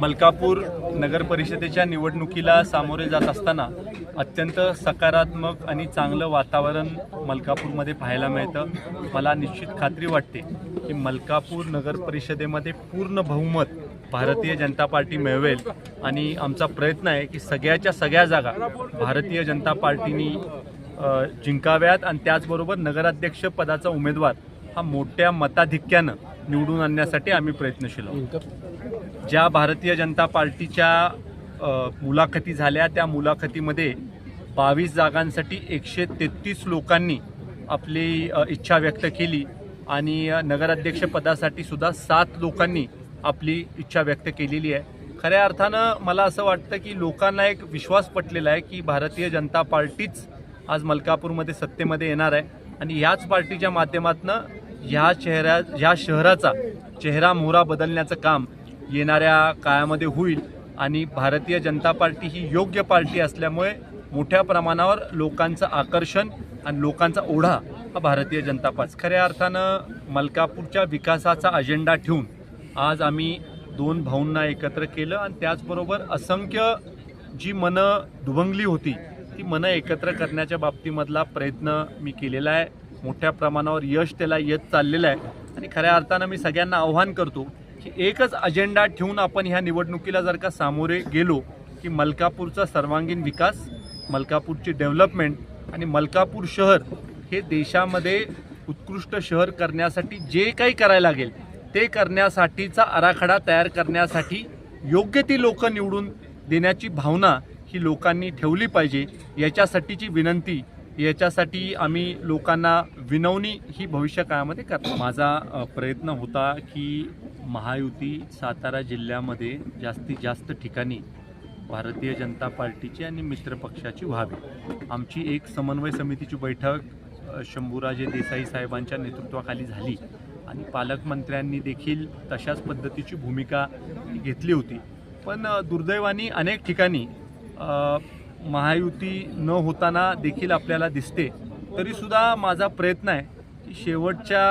मलकापूर नगर परिषदेच्या निवडणुकीला सामोरे जात असताना अत्यंत सकारात्मक आणि चांगलं वातावरण मलकापूरमध्ये पाहायला मिळतं. मला निश्चित खात्री वाटते की मलकापूर नगर परिषदेमध्ये पूर्ण बहुमत भारतीय जनता पार्टी मिळवेल. आणि आमचा प्रयत्न आहे की सगळ्याच्या सगळ्या जागा भारतीय जनता पार्टीनी जिंकाव्यात आणि त्याचबरोबर नगराध्यक्ष पदाचा उमेदवार हा मोठ्या मताधिक्यानं निवडून आणण्यासाठी आम्ही प्रयत्नशील आहोत. ज्या भारतीय जनता पार्टीच्या मुलाखती झाल्या त्या मुलाखतीमध्ये बावीस जागांसाठी एकशे तेहतीस लोकांनी आपली इच्छा व्यक्त केली आणि नगराध्यक्षपदासाठी सुद्धा सात लोकांनी आपली इच्छा व्यक्त केलेली आहे. खऱ्या अर्थानं मला असं वाटतं की लोकांना एक विश्वास पटलेला आहे की भारतीय जनता पार्टीच आज मलकापूरमध्ये सत्तेमध्ये येणार आहे आणि ह्याच पार्टीच्या माध्यमातून ह्या चेहऱ्या ह्या शहराचा चेहरा मोहरा बदलण्याचं काम येणाऱ्या काळामध्ये होईल आणि भारतीय जनता पार्टी ही योग्य पार्टी असल्यामुळे मोठ्या प्रमाणावर लोकांचं आकर्षण आणि लोकांचा ओढा हा भारतीय जनता पार्टी खऱ्या अर्थानं मलकापूरच्या विकासाचा अजेंडा ठेवून आज आम्ही दोन भाऊंना एकत्र केलं आणि त्याचबरोबर असंख्य जी मनं दुभंगली होती ती मनं एकत्र करण्याच्या बाबतीमधला प्रयत्न मी केलेला आहे. मोठ्या प्रमाणावर यश त्याला येत चाललेलं आहे. आणि खऱ्या अर्थानं मी सगळ्यांना आव्हान करतो की एकच अजेंडा ठेवून आपण ह्या निवडणुकीला जर का सामोरे गेलो की मलकापूरचा सर्वांगीण विकास मलकापूरची डेव्हलपमेंट आणि मलकापूर शहर हे देशामध्ये उत्कृष्ट शहर करण्यासाठी जे काही करायला लागेल ते करण्यासाठीचा आराखडा तयार करण्यासाठी योग्य ती लोक निवडून देण्याची भावना ही लोकांनी ठेवली पाहिजे याच्यासाठीची विनंती याच्यासाठी आम्ही लोकांना विनवणी ही भविष्य काळामध्ये करतो. माझा प्रयत्न होता की महायुती सातारा जिल्ह्यामध्ये जास्तीत जास्त ठिकाणी भारतीय जनता पार्टीची आणि मित्रपक्षाची व्हावी. आमची एक समन्वय समितीची बैठक शंभूराजे देसाई साहेबांच्या नेतृत्वाखाली झाली आणि पालकमंत्र्यांनी देखील तशाच पद्धतीची भूमिका घेतली होती. पण दुर्दैवानी अनेक ठिकाणी महायुती न होताना देखील आपल्याला दिसते. तरीसुद्धा माझा प्रयत्न आहे की शेवटच्या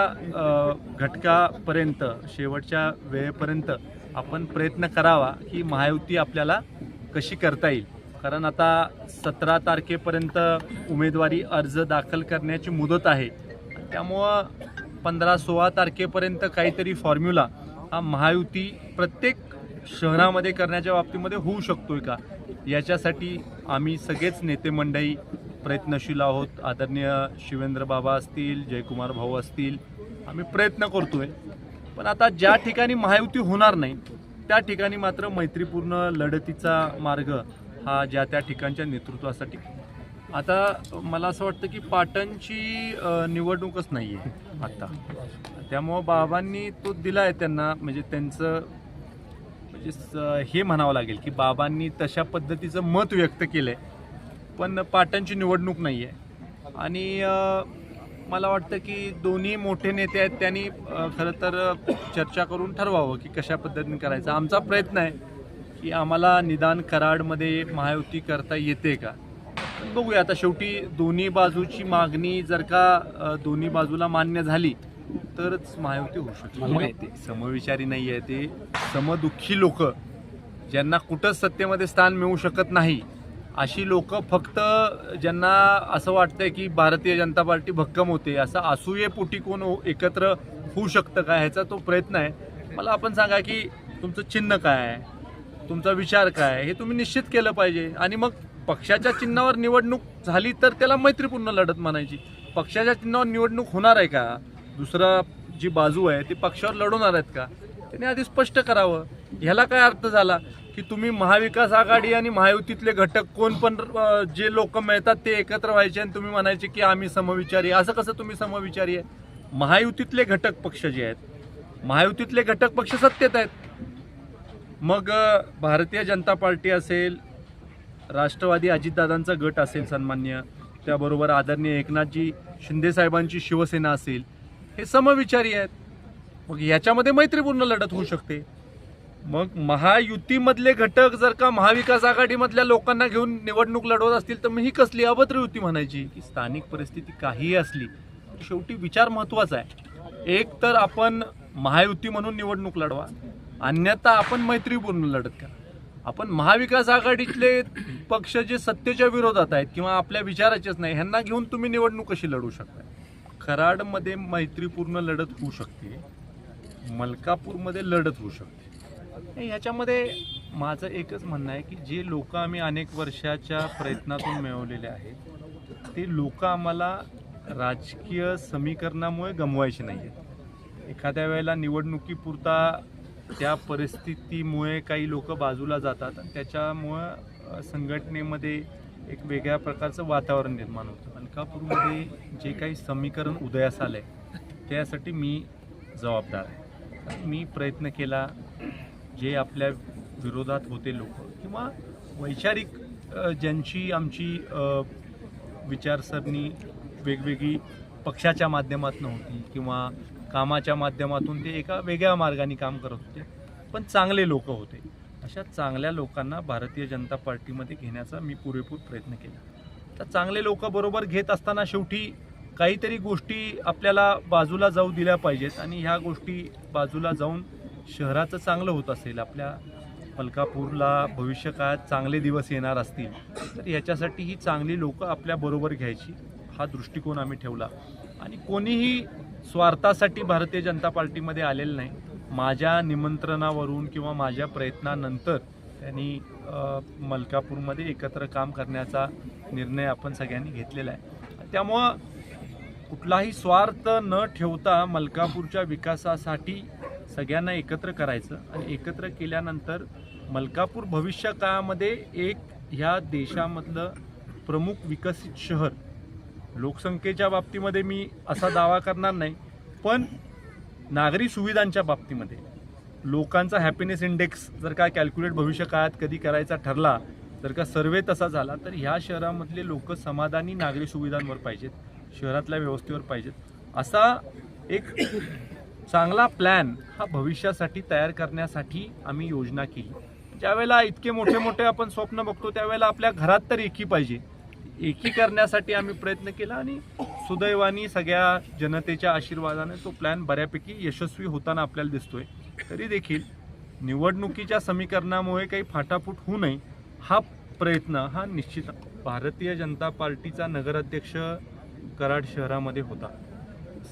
घटकापर्यंत शेवटच्या वेळेपर्यंत आपण प्रयत्न करावा की महायुती आपल्याला कशी करता येईल. कारण आता सतरा तारखेपर्यंत उमेदवारी अर्ज दाखल करण्याची मुदत आहे. त्यामुळं पंधरा सोळा तारखेपर्यंत काहीतरी फॉर्म्युला हा महायुती प्रत्येक शहरामध्ये करण्याच्या बाबतीमध्ये होऊ शकतोय का? याच्यासाठी आम्ही सगळेच नेते मंडळी प्रयत्नशील आहोत. आदरणीय शिवेंद्र बाबा असतील जयकुमार भाऊ असतील आम्ही प्रयत्न करतोय. पण आता ज्या ठिकाणी महायुती होणार नाही त्या ठिकाणी मात्र मैत्रीपूर्ण लढतीचा मार्ग हा ज्या त्या ठिकाणच्या नेतृत्वासाठी. आता मला असं वाटतं की पाटणची निवडणूकच नाही आहे आत्ता त्यामुळं बाबांनी तो दिला आहे त्यांना म्हणजे त्यांचं म्हणजे हे म्हणावं लागेल की बाबांनी तशा पद्धतीचं मत व्यक्त केलं आहे पण पाटणची निवडणूक नाही आहे आणि मला वाटतं की दोन्ही मोठे नेते आहेत त्यांनी खरं तर चर्चा करून ठरवावं की कशा पद्धतीने करायचं. आमचा प्रयत्न आहे की आम्हाला निदान कराडमध्ये महायुती करता येते का? बघूया आता शेवटी दोन्ही बाजूची मागणी जर का दोन्ही बाजूला मान्य झाली तरच महायुती होऊ शकते. ते समविचारी नाही आहे ते. समदुःखी लोक ज्यांना कुठंच सत्तेमध्ये स्थान मिळू शकत नाही अशी लोक फक्त ज्यांना असं वाटतंय की भारतीय जनता पार्टी भक्कम होते असं असूयेपोटी कोण एकत्र होऊ शकतं का ह्याचा तो प्रयत्न आहे. मला आपण सांगा की तुमचं चिन्ह काय आहे? तुमचा विचार काय आहे? हे तुम्ही निश्चित केलं पाहिजे. आणि मग पक्षाच्या चिन्हावर निवडणूक झाली तर त्याला मैत्रीपूर्ण लढत म्हणायची. पक्षाच्या चिन्हावर निवडणूक होणार आहे का? दुसरा जी बाजू आहे ती पक्षावर लढवणार आहेत का? त्यांनी आधी स्पष्ट करावं. ह्याला काय अर्थ झाला? की तुम्ही महाविकास आघाडी आणि महायुतीतले घटक कोण पण जे लोक मिळतात ते एकत्र व्हायचे आणि तुम्ही म्हणायचे की आम्ही समविचारी. असं कसं तुम्ही समविचारी आहे? महायुतीतले घटक पक्ष जे आहेत महायुतीतले घटक पक्ष सत्तेत आहेत. मग भारतीय जनता पार्टी असेल राष्ट्रवादी अजितदादांचा गट असेल सन्मान्य त्याबरोबर आदरणीय एकनाथजी शिंदेसाहेबांची शिवसेना असेल हे समविचारी आहेत. मग याच्यामध्ये मैत्रीपूर्ण लढत होऊ शकते. मग महायुतीमधले घटक जर का महाविकास आघाडीमधल्या लोकांना घेऊन निवडणूक लढवत असतील तर मग ही कसली अभद्र युती म्हणायची? की स्थानिक परिस्थिती काहीही असली शेवटी विचार महत्त्वाचा आहे. एक तर आपण महायुती म्हणून निवडणूक लढवा अन्यथा आपण मैत्रीपूर्ण लढत करा. आपण महाविकास आघाडीतले पक्ष जे सत्तेच्या विरोधात आहेत किंवा आपल्या विचाराचेच नाही ह्यांना घेऊन तुम्ही निवडणूक कशी लढू शकता? कराडमध्ये मैत्रीपूर्ण लढत होऊ शकते मलकापूरमध्ये लढत होऊ शकते. नाही, ह्याच्यामध्ये माझं एकच म्हणणं आहे की जे लोक आम्ही अनेक वर्षाच्या प्रयत्नातून मिळवलेले आहेत ते लोक आम्हाला राजकीय समीकरणामुळे गमवायचे नाही आहेत एखाद्या वेळेला निवडणुकीपुरता त्या परिस्थितीमुळे काही लोक बाजूला जातात आणि त्याच्यामुळं संघटनेमध्ये एक वेगळ्या प्रकारचं वातावरण निर्माण होतं. मलकापूरमध्ये जे काही समीकरण उदयास आलं आहे त्यासाठी मी जबाबदार आहे. मी प्रयत्न केला जे आपल्या विरोधात होते लोक किंवा वैचारिक ज्यांची आमची विचारसरणी वेगवेगळी पक्षाच्या माध्यमातून होती किंवा कामाच्या माध्यमातून ते एका वेगळ्या मार्गाने काम करत होते पण चांगले लोक होते. अशा चांगल्या लोकांना भारतीय जनता पार्टीमध्ये घेण्याचा मी पुरेपूर प्रयत्न केला. तर चांगले लोक बरोबर घेत असताना शेवटी काहीतरी गोष्टी आपल्याला बाजूला जाऊ दिल्या पाहिजेत आणि ह्या गोष्टी बाजूला जाऊन शहराचं चांगलं होत असेल आपल्या मलकापूरला भविष्य काळात चांगले दिवस येणार असतील तर ह्याच्यासाठी ही चांगली लोकं आपल्या बरोबर घ्यायची हा दृष्टिकोन आम्ही ठेवला. आणि कोणीही स्वार्थासाठी भारतीय जनता पार्टीमध्ये आलेलं नाही. माझ्या निमंत्रणावरून किंवा माझ्या प्रयत्नानंतर त्यांनी मलकापूरमध्ये एकत्र काम करण्याचा निर्णय आपण सगळ्यांनी घेतलेला आहे. त्यामुळं कुठलाही स्वार्थ न ठेवता मलकापूरच्या विकासासाठी सगळ्यांना एकत्र करायचं आणि एकत्र केल्यानंतर मलकापूर भविष्य काळामध्ये एक ह्या देशामधलं प्रमुख विकसित शहर लोकसंख्येच्या बाबतीमध्ये मी असा दावा करणार नाही. पण नागरी सुविधांच्या बाबतीमध्ये लोकांचा हॅपीनेस इंडेक्स जर का कॅल्क्युलेट भविष्य काळात कधी करायचा ठरला जर का सर्वे तसा झाला तर ह्या शहरामधले लोक समाधानी नागरी सुविधांवर पाहिजेत शहरातल्या व्यवस्थेवर पाहिजेत. असा एक चांगला प्लॅन हा भविष्यासाठी तयार करण्यासाठी आम्ही योजना केली. ज्यावेळेला इतके मोठे मोठे आपण स्वप्न बघतो त्यावेळेला आपल्या घरात तर एकी पाहिजे. एकी करण्यासाठी आम्ही प्रयत्न केला आणि सुदैवानी सगळ्या जनतेच्या आशीर्वादाने तो प्लॅन बऱ्यापैकी यशस्वी होताना आपल्याला दिसतोय. तरी देखील निवडणुकीच्या समीकरणामुळे काही फाटाफूट होऊ नये हा प्रयत्न हा निश्चित भारतीय जनता पार्टीचा नगराध्यक्ष कराड शहरामध्ये होता.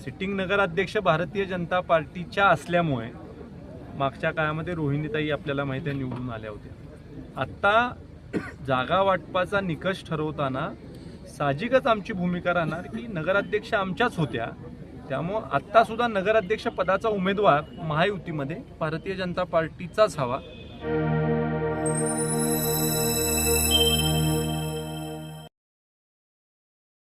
सिटिंग नगराध्यक्ष भारतीय जनता पार्टीच्या असल्यामुळे मागच्या काळामध्ये रोहिणीताई आपल्याला माहिती आहे निवडून आल्या होत्या. आत्ता जागा वाटपाचा निकष ठरवताना साहजिकच आमची भूमिका राहणार की नगराध्यक्ष आमच्याच होत्या. त्यामुळं आत्तासुद्धा नगराध्यक्ष पदाचा उमेदवार महायुतीमध्ये भारतीय जनता पार्टीचाच हवा.